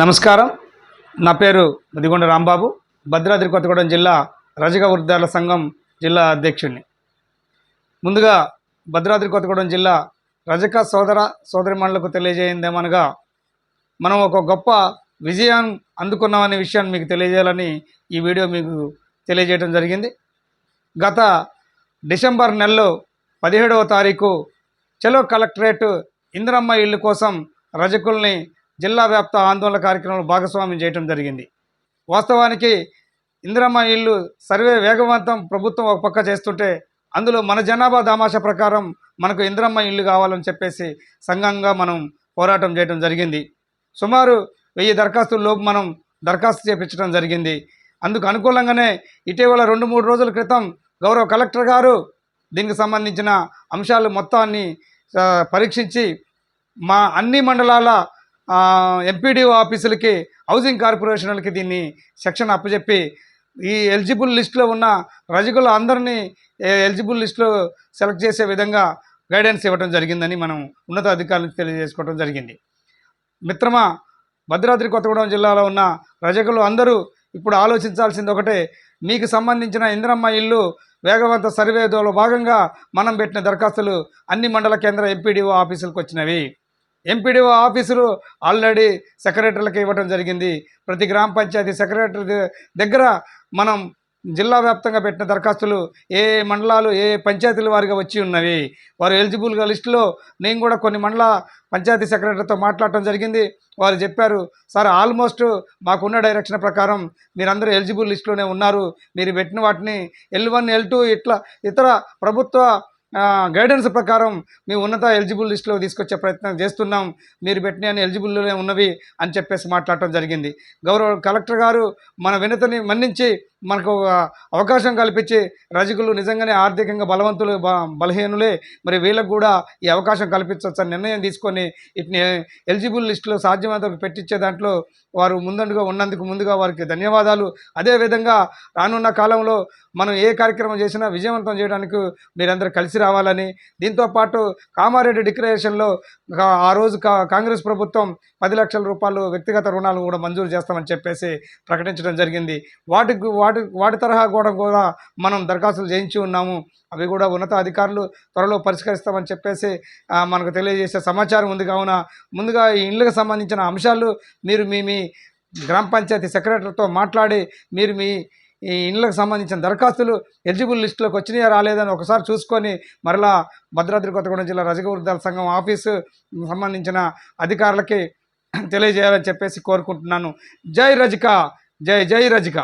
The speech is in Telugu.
నమస్కారం. నా పేరు ముదిగొండ రాంబాబు. భద్రాద్రి కొత్తగూడెం జిల్లా రజక వృద్ధాల సంఘం జిల్లా అధ్యక్షుడిని ముందుగా భద్రాద్రి కొత్తగూడెం జిల్లా రజక సోదర సోదరిమణులకు తెలియజేయిందేమనగా మనం ఒక గొప్ప విజయం అందుకున్నామనే విషయాన్ని మీకు తెలియజేయాలని ఈ వీడియో మీకు తెలియజేయడం జరిగింది. గత డిసెంబర్ నెలలో పదిహేడవ తారీఖు చెలో కలెక్టరేట్ ఇందిరమ్మ ఇల్లు కోసం రజకుల్ని జిల్లా వ్యాప్త ఆందోళన కార్యక్రమంలో భాగస్వామ్యం చేయడం జరిగింది. వాస్తవానికి ఇందిరమ్మ ఇల్లు సర్వే వేగవంతం ప్రభుత్వం ఒక పక్క చేస్తుంటే అందులో మన జనాభా దామాష ప్రకారం మనకు ఇందిరమ్మ ఇల్లు కావాలని చెప్పేసి సంఘంగా మనం పోరాటం చేయడం జరిగింది. సుమారు వెయ్యి దరఖాస్తుల్లోపు మనం దరఖాస్తు చేపించడం జరిగింది. అందుకు అనుకూలంగానే ఇటీవల రెండు మూడు రోజుల క్రితం గౌరవ కలెక్టర్ గారు దీనికి సంబంధించిన అంశాలు మొత్తాన్ని పరీక్షించి మా అన్ని మండలాల ఎంపీడీఓ ఆఫీసులకి హౌసింగ్ కార్పొరేషన్లకి దీన్ని సెక్షన్ అప్పచెప్పి ఈ ఎలిజిబుల్ లిస్టులో ఉన్న రజకులు అందరినీ ఎలిజిబుల్ లిస్టులో సెలెక్ట్ చేసే విధంగా గైడెన్స్ ఇవ్వడం జరిగిందని మనం ఉన్నత అధికారులకు తెలియజేసుకోవడం జరిగింది. మిత్రమా భద్రాద్రి కొత్తగూడెం జిల్లాలో ఉన్న రజకులు అందరూ ఇప్పుడు ఆలోచించాల్సింది ఒకటే మీకు సంబంధించిన ఇంద్రమ్మ ఇల్లు వేగవంత సర్వేలో భాగంగా మనం పెట్టిన దరఖాస్తులు అన్ని మండల కేంద్ర ఎంపీడీఓ ఆఫీసులకు వచ్చినవి. ఎంపీడీఓ ఆఫీసులు ఆల్రెడీ సెక్రటరీలకు ఇవ్వడం జరిగింది. ప్రతి గ్రామ పంచాయతీ సెక్రటరీ దగ్గర మనం జిల్లా వ్యాప్తంగా పెట్టిన దరఖాస్తులు ఏ మండలాలు ఏ పంచాయతీల వారిగా వచ్చి ఉన్నవి. వారు ఎలిజిబుల్గా లిస్టులో నేను కూడా కొన్ని మండల పంచాయతీ సెక్రటరీతో మాట్లాడటం జరిగింది. వారు చెప్పారు సార్ ఆల్మోస్ట్ మాకున్న డైరెక్షన్ ప్రకారం మీరందరూ ఎలిజిబుల్ లిస్టులోనే ఉన్నారు. మీరు పెట్టిన వాటిని ఎల్ వన్ ఎల్ టూ ఇట్లా ఇతర ప్రభుత్వ గైడెన్స్ ప్రకారం మేము ఉన్నత ఎలిజిబుల్ లిస్టులో తీసుకొచ్చే ప్రయత్నం చేస్తున్నాం. మీరు పెట్టిన అన్ని ఎలిజిబుల్లోనే ఉన్నవి అని చెప్పేసి మాట్లాడటం జరిగింది. గౌరవ కలెక్టర్ గారు మన వినతిని మన్నించి మనకు అవకాశం కల్పించి రజకులు నిజంగానే ఆర్థికంగా బలవంతులు బలహీనులే. మరి వీళ్ళకు కూడా ఈ అవకాశం కల్పించవచ్చు నిర్ణయం తీసుకొని ఇట్ని ఎలిజిబుల్ లిస్టులో సాధ్యమైనంత పెట్టించే దాంట్లో వారు ముందండుగా ఉన్నందుకు ముందుగా వారికి ధన్యవాదాలు. అదేవిధంగా రానున్న కాలంలో మనం ఏ కార్యక్రమం చేసినా విజయవంతం చేయడానికి మీరందరూ కలిసి రావాలని. దీంతోపాటు కామారెడ్డి డిక్లరేషన్లో ఆ రోజు కా కాంగ్రెస్ ప్రభుత్వం పది లక్షల రూపాయలు వ్యక్తిగత రుణాలు కూడా మంజూరు చేస్తామని చెప్పేసి ప్రకటించడం జరిగింది. వాటికి వాటి వాటి వాటి తరహా కూడా కూడా మనం దరఖాస్తులు చేయించి ఉన్నాము. అవి కూడా ఉన్నత అధికారులు త్వరలో పరిష్కరిస్తామని చెప్పేసి మనకు తెలియజేసే సమాచారం ఉంది. కావున ముందుగా ఈ ఇండ్లకు సంబంధించిన అంశాలు మీరు మీ మీ గ్రామ పంచాయతీ సెక్రటరీతో మాట్లాడి మీరు మీ ఈ ఇండ్లకు సంబంధించిన దరఖాస్తులు ఎలిజిబుల్ లిస్టులోకి వచ్చినాయా రాలేదని ఒకసారి చూసుకొని మరలా భద్రాద్రి కొత్తగూడెం జిల్లా రజగవృద్ధాల సంఘం ఆఫీసు సంబంధించిన అధికారులకి తెలియజేయాలని చెప్పేసి కోరుకుంటున్నాను. జై రజిక! జై జై రజిక!